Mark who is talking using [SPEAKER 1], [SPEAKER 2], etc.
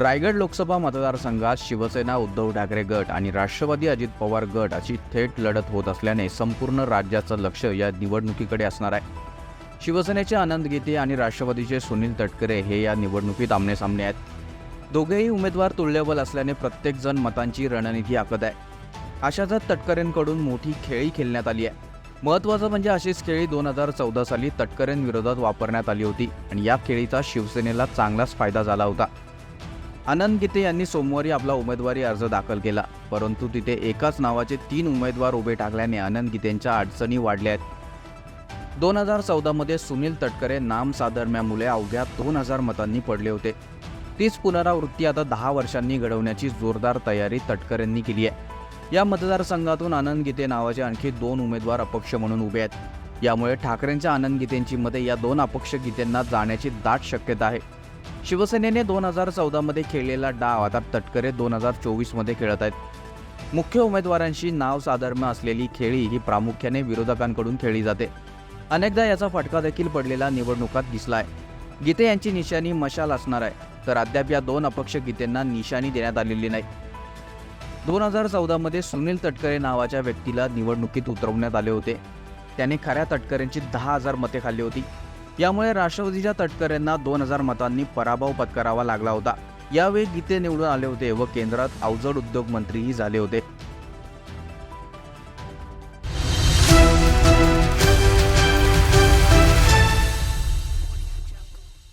[SPEAKER 1] रायगड लोकसभा मतदारसंघात शिवसेना उद्धव ठाकरे गट आणि राष्ट्रवादी अजित पवार गट अशी थेट लढत होत असल्याने संपूर्ण राज्याचं लक्ष या निवडणुकीकडे असणार आहे. शिवसेनेचे आनंद गीते आणि राष्ट्रवादीचे सुनील तटकरे हे या निवडणुकीत आमनेसामने आहेत. दोघेही उमेदवार तुल्यबल असल्याने प्रत्येकजण मतांची रणनीती आखत आहे. अशातच तटकरेंकडून मोठी खेळी खेळण्यात आली आहे. महत्त्वाचं म्हणजे अशीच खेळी दोन हजार चौदा साली तटकरेंविरोधात वापरण्यात आली होती आणि या खेळीचा शिवसेनेला चांगलाच फायदा झाला होता. आनंद गीते यांनी सोमवारी आपला उमेदवारी अर्ज दाखल केला. परंतु तिथे एकाच नावाचे तीन उमेदवार उभे टाकल्याने आनंद गीतेंच्या अडचणी वाढल्या आहेत. दोन हजार चौदामध्ये सुनील तटकरे नाम साधर्म्यामुळे अवघ्या दोन हजार मतांनी पडले होते. तीच पुनरावृत्ती आता दहा वर्षांनी घडवण्याची जोरदार तयारी तटकरेंनी केली आहे. या मतदारसंघातून आनंद गीते नावाचे आणखी दोन उमेदवार अपक्ष म्हणून उभे आहेत. यामुळे ठाकरेंच्या आनंद गीतेंची मते या दोन अपक्ष गीतेंना जाण्याची दाट शक्यता आहे. शिवसेनेने दोन हजार चौदामध्ये खेळलेला डाव आता तटकरे दोन हजार चोवीसमध्ये खेळत आहेत. मुख्य उमेदवारांशी नाव साधर्म्य असलेली खेळी ही प्रामुख्याने विरोधकांकडून खेळली जाते. अनेकदा याचा फटका देखील पडलेला निवडणुकात दिसला आहे गीते यांची निशाणी मशाल असणार आहे तर अद्याप या दोन अपक्ष गीतेंना निशाणी देण्यात आलेली नाही. दोन हजार चौदामध्ये सुनील तटकरे नावाच्या व्यक्तीला निवडणुकीत उतरवण्यात आले होते. त्याने खऱ्या तटकरेंची दहा हजार मते खाल्ली होती. यामुळे राष्ट्रवादीच्या तटकरेंना दोन हजार मतांनी पराभव पत्करावा लागला होता. यावेळी गीते निवडून आले होते व केंद्रात अवजड उद्योग मंत्रीही झाले होते.